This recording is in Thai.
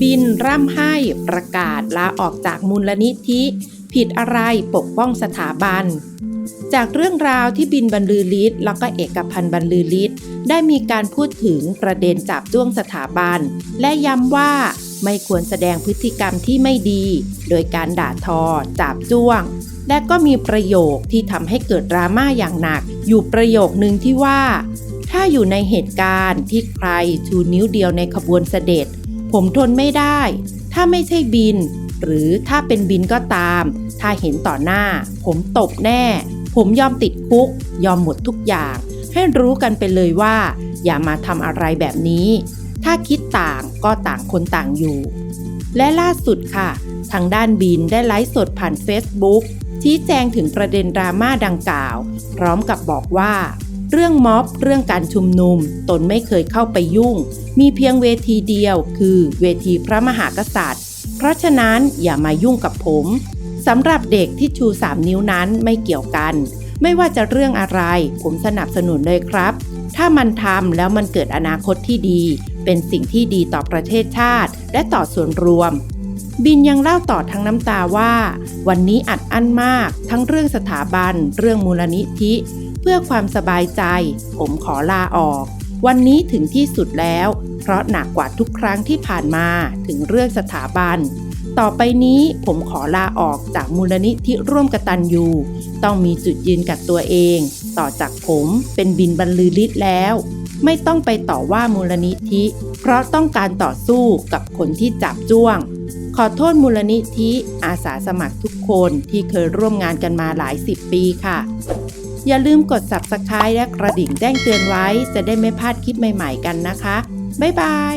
บินร่ำไห้ประกาศลาออกจากมูลนิธิ ผิดอะไรปกป้องสถาบัน จากเรื่องราวที่บินบรรลือฤทธิ์แล้วก็เอกพันธ์บรรลือฤทธิ์ได้มีการพูดถึงประเด็นจับจ้วงสถาบัน และย้ำว่าไม่ควรแสดงพฤติกรรมที่ไม่ดี โดยการด่าทอ จับจ้วง และก็มีประโยคที่ทำให้เกิดดราม่าอย่างหนัก อยู่ประโยคนึงที่ว่า ถ้าอยู่ในเหตุการณ์ที่ใครชูนิ้วเดียวในขบวนเสด็จ ผมทนไม่ได้ ถ้าไม่ใช่บิน หรือถ้าเป็นบินก็ตาม ถ้าเห็นต่อหน้า ผมตบแน่ ผมยอมติดคุก ยอมหมดทุกอย่าง ให้รู้กันไปเลยว่า อย่ามาทำอะไรแบบนี้ ถ้าคิดต่างก็ต่างคนต่างอยู่ และล่าสุดค่ะ ทางด้านบินได้ไลฟ์สดผ่าน Facebook ชี้แจงถึงประเด็นดราม่าดังกล่าว พร้อมกับบอกว่า เรื่องม็อบเรื่องการชุมนุม ตนไม่เคยเข้าไปยุ่ง มีเพียงเวทีเดียว คือเวทีพระมหากษัตริย์ เพราะฉะนั้นอย่ามายุ่งกับผมสำหรับเด็กที่ชู 3 นิ้วนั้นไม่เกี่ยวกัน ไม่ว่าจะเรื่องอะไร ผมสนับสนุนเลยครับ ถ้ามันทำแล้วมันเกิดอนาคตที่ดี เป็นสิ่งที่ดีต่อประเทศชาติ และต่อส่วนรวม บินยังเล่าต่อทั้งน้ำตาว่า วันนี้อัดอั้นมาก ทั้งเรื่องสถาบัน เรื่องมูลนิธิ เพื่อความสบายใจ ผมขอลาออก วันนี้ถึงที่สุดแล้ว เพราะหนักกว่าทุกครั้งที่ผ่านมาถึงเรื่องสถาบัน ต่อไปนี้ผมขอลาออกจากมูลนิธิร่วมกตันยูต้องมีจุดยืนกับตัวเอง ต่อจากผมเป็นบินบรรลือฤทธิ์แล้วไม่ต้องไปต่อว่ามูลนิธิ เพราะต้องการต่อสู้กับคนที่จับจ้วง ขอโทษมูลนิธิอาสาสมัครทุกคนที่เคยร่วมงานกันมาหลายสิบปีค่ะ อย่าลืมกด subscribe และกระดิ่งแจ้งเตือนไว้ จะได้ไม่พลาดคลิปใหม่ๆกันนะคะ บ๊ายบาย